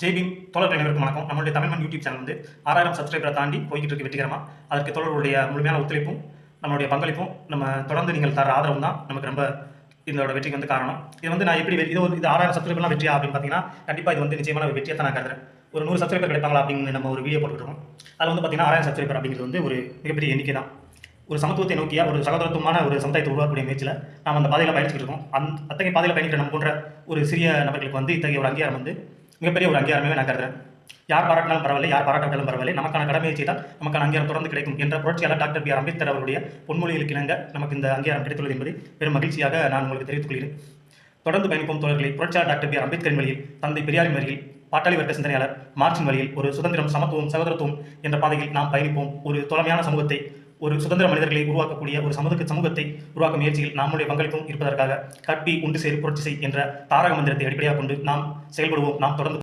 ஜெய்பீம் தோழர்கள் அனைவருக்கும் வணக்கம். நம்மளுடைய தமிழ்மன் யூடியூப் சேனல் வந்து ஆறாயிரம் சப்ஸ்கிரைபரை தாண்டி போய்கிட்டு இருக்கு வெற்றிகரமாக அதற்கு தோழர்களுடைய முழுமையான ஒத்துழைப்பும் நம்மளுடைய பங்களிப்பும் நம்ம தொடர்ந்து நீங்கள் தர ஆதரவும் தான் நமக்கு ரொம்ப இதோட வெற்றிக்கு வந்து காரணம். இது வந்து நான் எப்படி இது ஒரு இது ஆறாயிரம் சப்ஸ்கிரைபர்லாம் வெற்றியா அப்படின்னு பார்த்தீங்கன்னா கண்டிப்பாக இது வந்து நிச்சயமான ஒரு வெற்றியை தான் நான் கருதுறேன். ஒரு நூறு சப்ஸ்கிரைபர் கிடைப்பாங்களா அப்படின்னு நம்ம ஒரு வீடியோ போட்டுருக்கோம் அதில் வந்து பார்த்தீங்கன்னா ஆறாயிரம் சப்ஸ்கிரைபர் அப்படிங்கிறது வந்து ஒரு மிகப்பெரிய எண்ணிக்கை தான். ஒரு சமத்துவத்தை நோக்கிய ஒரு சகோதரத்துவமான ஒரு சமுதாயத்தை உருவாக்கக்கூடிய முயற்சியில் நாம் அந்த பாதையில் பயணிச்சுட்டு இருக்கோம். அந்த அத்தகைய பாதையில் பயணிக்கிற நம்ம போன்ற ஒரு சிறிய நபர்களுக்கு வந்து இத்தகைய ஒரு அங்கீகாரம் வந்து மிகப்பெரிய ஒரு அங்கீகாரமே நான் கருதுறேன். யார் பாராட்டினாலும் பரவாயில்லை யார் பாராட்டாலும் பரவாயில்லை. நமக்கான கடமையை செய்தால் நமக்கான அங்கீகாரம் தொடர்ந்து கிடைக்கும் என்ற புரட்சியாளர் டாக்டர் பி ஆர் அம்பேத்கர் அவருடைய பொன்மொழிகளுக்கு இணங்க நமக்கு இந்த அங்கீகாரம் கிடைத்துள்ளது என்பதை பெரும் மகிழ்ச்சியாக நான் உங்களுக்கு தெரிவித்துக் கொள்கிறேன். தொடர்ந்து பயணிப்போம் தோழர்களை புரட்சியாளர் டாக்டர் பி ஆர் அம்பேத்கரின் வழியில் தந்தை பெரியாரின் வழியில் பாட்டாளி வர்க்க சிந்தனையாளர் மார்க்சின் வழியில் ஒரு சுதந்திரம் சமத்துவம் சகோதரத்துவம் என்ற பாதையில் நாம் பயணிப்போம். ஒரு தொலைமையான சமூகத்தை ஒரு சுதந்திர மனிதர்களை உருவாக்கக்கூடிய ஒரு சமூக சமூகத்தை உருவாக்கும் முயற்சியில் நம்முடைய பங்களிப்பும் இருப்பதற்காக கற்பி உண்டு சேர் புரட்சி செய் என்ற தாரக மந்திரத்தை அடிப்படையாக கொண்டு நாம் செயல்படுவோம். நாம் தொடர்ந்து